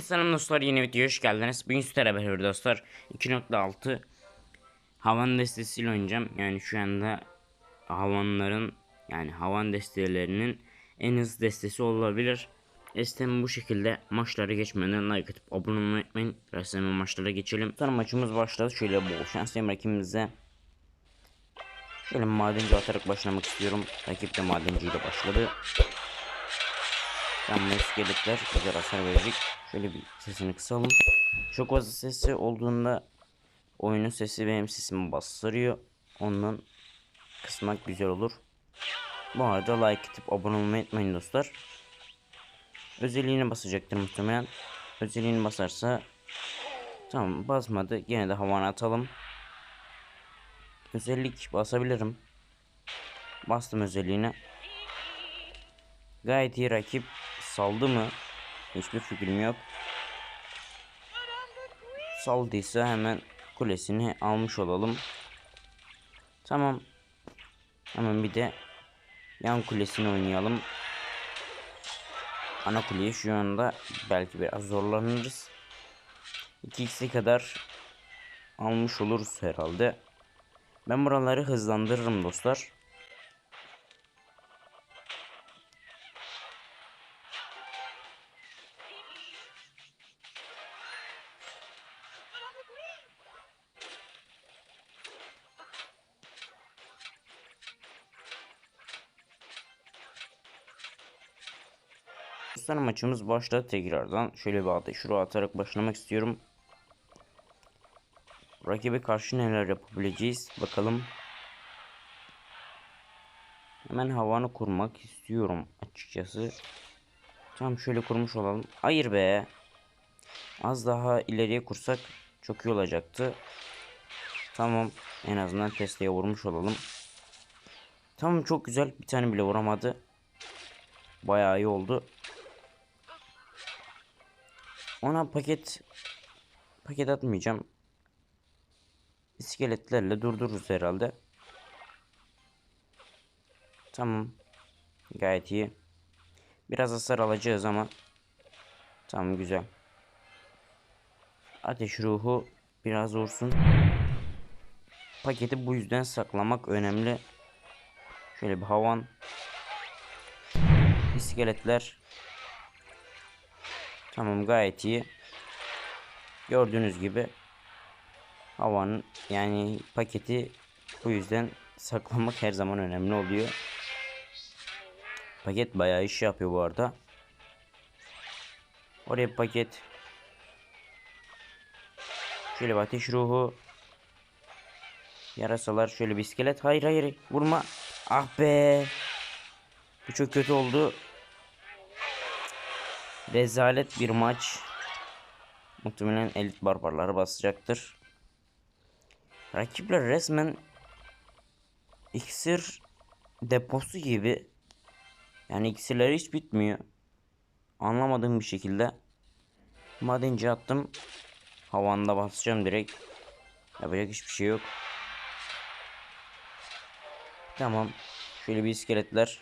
Selam dostlar yeni videoya hoş geldiniz. Bugün sizlerle beraber dostlar 2.6 havan destesiyle oynayacağım. Yani şu anda havanların yani havan destelerinin en hızlı destesi olabilir. Sistemi bu şekilde maçlara geçmeden like atıp abone olmayı unutmayın. Hemen maçlara geçelim. Sonra maçımız başladı. Şöyle bol şans diyeyim rakibimize. Şöyle madenci atarak başlamak istiyorum. Rakip de madenciyle başladı. Tam iskeletler güzel hasar verecek. Şöyle bir sesini kısalım. Çok fazla sesi olduğunda oyunun sesi benim sesimi bastırıyor. Ondan kısmak güzel olur. Bu arada like atıp abone olmayı unutmayın dostlar. Özelliğine basacaktır muhtemelen. Özelliğini basarsa tamam basmadı. Gene de havana atalım. Özellik basabilirim. Bastım özelliğine. Gayet iyi rakip saldı mı? Hiçbir fikrim yok. Saldıysa hemen kulesini almış olalım. Tamam. Hemen bir de yan kulesini oynayalım. Ana kuleyi şu anda belki biraz zorlanırız. 2x'e kadar almış oluruz herhalde. Ben buraları hızlandırırım dostlar. Dostlar maçımız başladı tekrardan. Şöyle bir ateş şuru atarak başlamak istiyorum. Rakibe karşı neler yapabileceğiz bakalım. Hemen havanı kurmak istiyorum açıkçası. Tamam şöyle kurmuş olalım. Hayır be. Az daha ileriye kursak çok iyi olacaktı. Tamam. En azından testeye vurmuş olalım. Tamam çok güzel. Bir tane bile vuramadı. Bayağı iyi oldu. Ona paket paket atmayacağım. İskeletlerle durdururuz herhalde. Tamam. Gayet iyi. Biraz hasar alacağız ama tamam güzel. Ateş ruhu biraz vursun. Paketi bu yüzden saklamak önemli. Şöyle bir havan. İskeletler Tamam gayet iyi. Gördüğünüz gibi havanın yani paketi bu yüzden saklamak her zaman önemli oluyor. Paket bayağı iş yapıyor bu arada. Oraya paket. Şöyle bir ateş ruhu. Yarasalar şöyle bir iskelet. Hayır hayır vurma. Ah be. Bu çok kötü oldu. Rezalet bir maç. Muhtemelen elit barbarları basacaktır. Rakipler resmen iksir deposu gibi. Yani iksirleri hiç bitmiyor. Anlamadığım bir şekilde. Madenci attım. Havanda basacağım direkt. Yapacak hiçbir şey yok. Tamam. Şöyle bir iskeletler.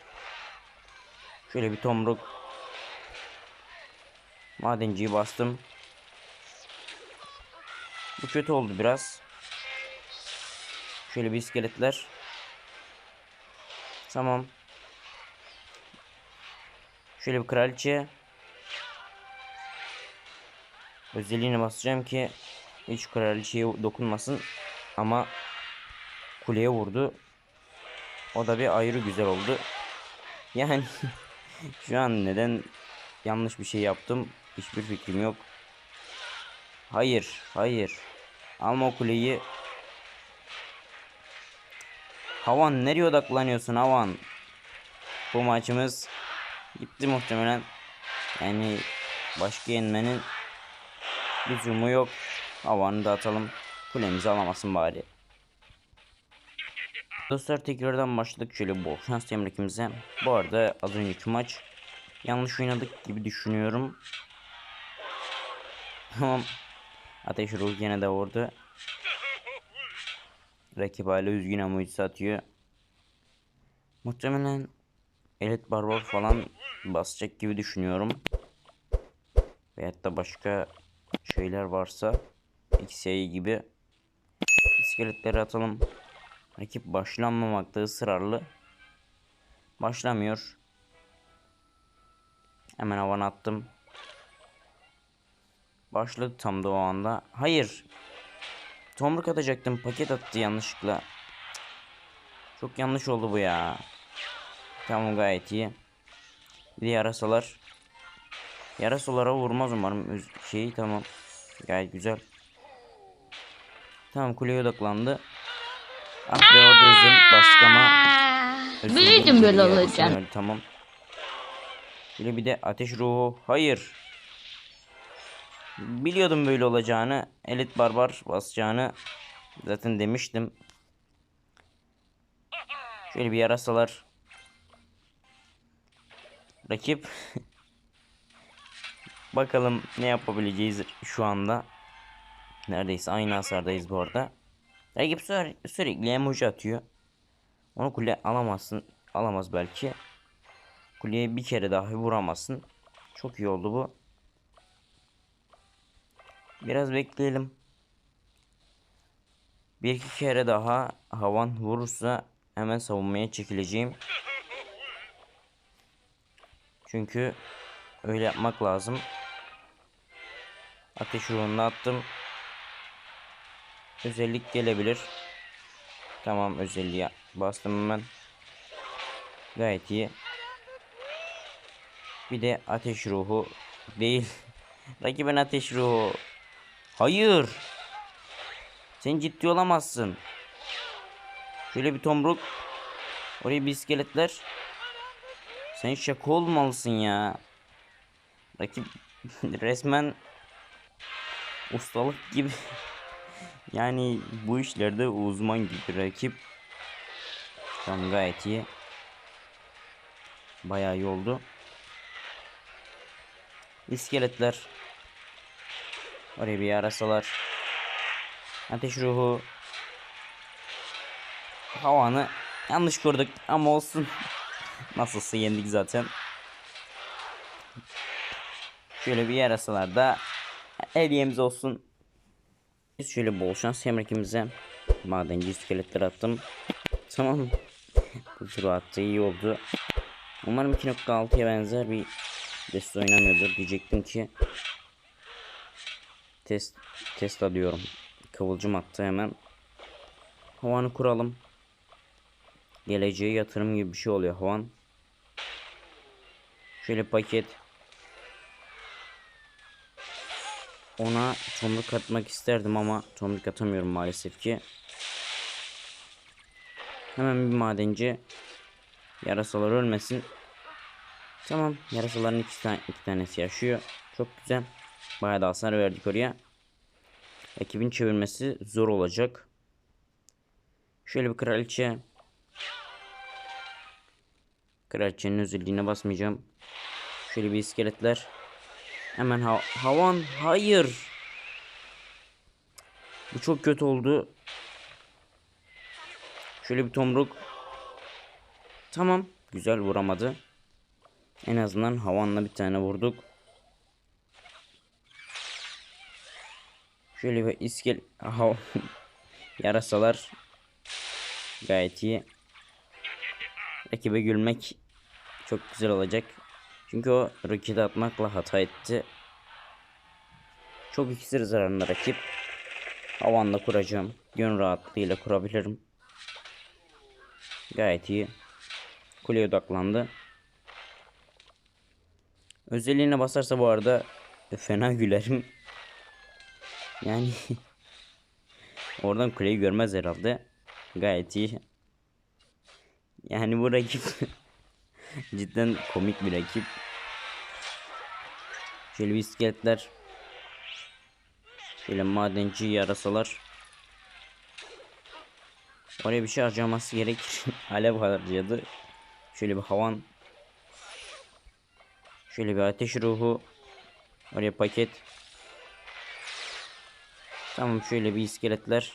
Şöyle bir tomruk. Madenciyi bastım. Bu kötü oldu biraz. Şöyle bir iskeletler. Tamam. Şöyle bir kraliçe. Özelliğine basacağım ki hiç kraliçeye dokunmasın. Ama kuleye vurdu. O da bir ayrı güzel oldu. Yani şu an neden yanlış bir şey yaptım Hiçbir fikrim yok. Hayır, hayır. Alma o kuleyi. Havan nereye odaklanıyorsun Havan? Bu maçımız gitti muhtemelen. Yani başka yenmenin lüzumu yok. Havanı da atalım. Kulemizi alamasın bari. Dostlar tekrardan başladık şöyle bol şans temrikimize. Bu arada az önceki maç yanlış oynadık gibi düşünüyorum. Tamam. Ateş ruh yine de vurdu. Rakip hala üzgün ama ultisi atıyor. Muhtemelen elit barbar falan basacak gibi düşünüyorum. veyahut da başka şeyler varsa XY gibi iskeletleri atalım. Rakip başlanmamakta ısrarlı. Başlamıyor. Hemen havana attım. Başladı tam da o anda. Hayır. Tomruk atacaktım. Paket attı yanlışlıkla. Çok yanlış oldu bu ya. Tamam gayet iyi. Bir de yarasalar. Yarasalara vurmaz umarım. Şeyi tamam. Gayet güzel. Tamam kuleye odaklandı. Ah be orada özellik bastık ama. Biliyordum böyle geliyor. olacağını. Tamam. Şöyle bir de ateş ruhu. Hayır. Biliyordum böyle olacağını. Elit barbar basacağını. Zaten demiştim. Şöyle bir yarasalar. Rakip. Bakalım ne yapabileceğiz şu anda. Neredeyse aynı hasardayız bu arada. Rakip süre- sürekli emoji atıyor. Onu kule alamazsın. Alamaz belki. Kuleye bir kere dahi vuramazsın. Çok iyi oldu bu. Biraz bekleyelim. Bir iki kere daha havan vurursa hemen savunmaya çekileceğim. Çünkü öyle yapmak lazım. Ateş ruhunu attım. Özellik gelebilir. Tamam özelliğe bastım hemen. Gayet iyi. Bir de ateş ruhu değil. Rakibin ateş ruhu. Hayır. Sen ciddi olamazsın. Şöyle bir tomruk. Oraya bir iskeletler. Sen şaka olmalısın ya. Rakip resmen ustalık gibi. yani bu işlerde uzman gibi rakip. Tamam gayet iyi. Bayağı iyi oldu. İskeletler. Oraya bir yarasalar. Ateş ruhu. Havanı yanlış kurduk ama olsun. Nasılsa yendik zaten. Şöyle bir yarasalar da hediyemiz olsun. Biz şöyle bol şans emrekimize. Madenci iskeletler attım. Tamam. Bu turu attı iyi oldu. Umarım 2.6'ya benzer bir deste oynamıyordur diyecektim ki test test diyorum. Kıvılcım attı hemen. Havanı kuralım. Geleceğe yatırım gibi bir şey oluyor havan. Şöyle paket. Ona tomruk atmak isterdim ama tomruk atamıyorum maalesef ki. Hemen bir madenci. Yarasalar ölmesin. Tamam. Yarasaların iki, tane, iki tanesi yaşıyor. Çok güzel. Bayağı da hasar verdik oraya. Ekibin çevirmesi zor olacak. Şöyle bir kraliçe. Kraliçenin özelliğine basmayacağım. Şöyle bir iskeletler. Hemen ha havan. Hayır. Bu çok kötü oldu. Şöyle bir tomruk. Tamam. Güzel vuramadı. En azından havanla bir tane vurduk. Şöyle bir iskel ha yarasalar gayet iyi. Rakibe gülmek çok güzel olacak. Çünkü o roket atmakla hata etti. Çok iksir zararında rakip. Havanla kuracağım. Gön rahatlığıyla kurabilirim. Gayet iyi. Kuleye odaklandı. Özelliğine basarsa bu arada fena gülerim. Yani oradan kuleyi görmez herhalde. Gayet iyi. Yani bu rakip cidden komik bir rakip. Şöyle bir iskeletler. Şöyle madenci yarasalar. Oraya bir şey harcaması gerekir. Alev harcadı. Şöyle bir havan. Şöyle bir ateş ruhu. Oraya paket. Tamam şöyle bir iskeletler.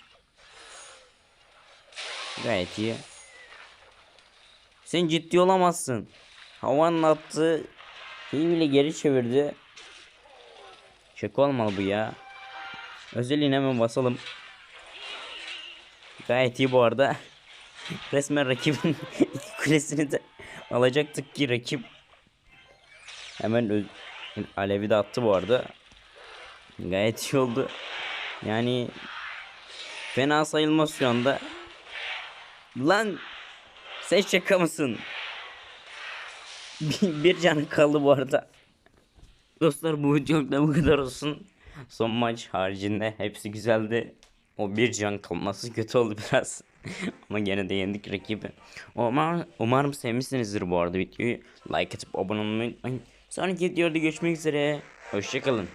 Gayet iyi. Sen ciddi olamazsın. Havanın attığı şeyi bile geri çevirdi. Şaka olmalı bu ya. Özelliğine hemen basalım. Gayet iyi bu arada. Resmen rakibin kulesini de alacaktık ki rakip hemen alevi de attı bu arada. Gayet iyi oldu. Yani fena sayılmaz şu anda. Lan sen şaka mısın? bir, canı kaldı bu arada. Dostlar bu videomda bu kadar olsun. Son maç haricinde hepsi güzeldi. O bir can kalması kötü oldu biraz. Ama gene de yendik rakibi. Umarım, umarım sevmişsinizdir bu arada videoyu. Like atıp abone olmayı unutmayın. Sonraki videoda görüşmek üzere. Hoşçakalın.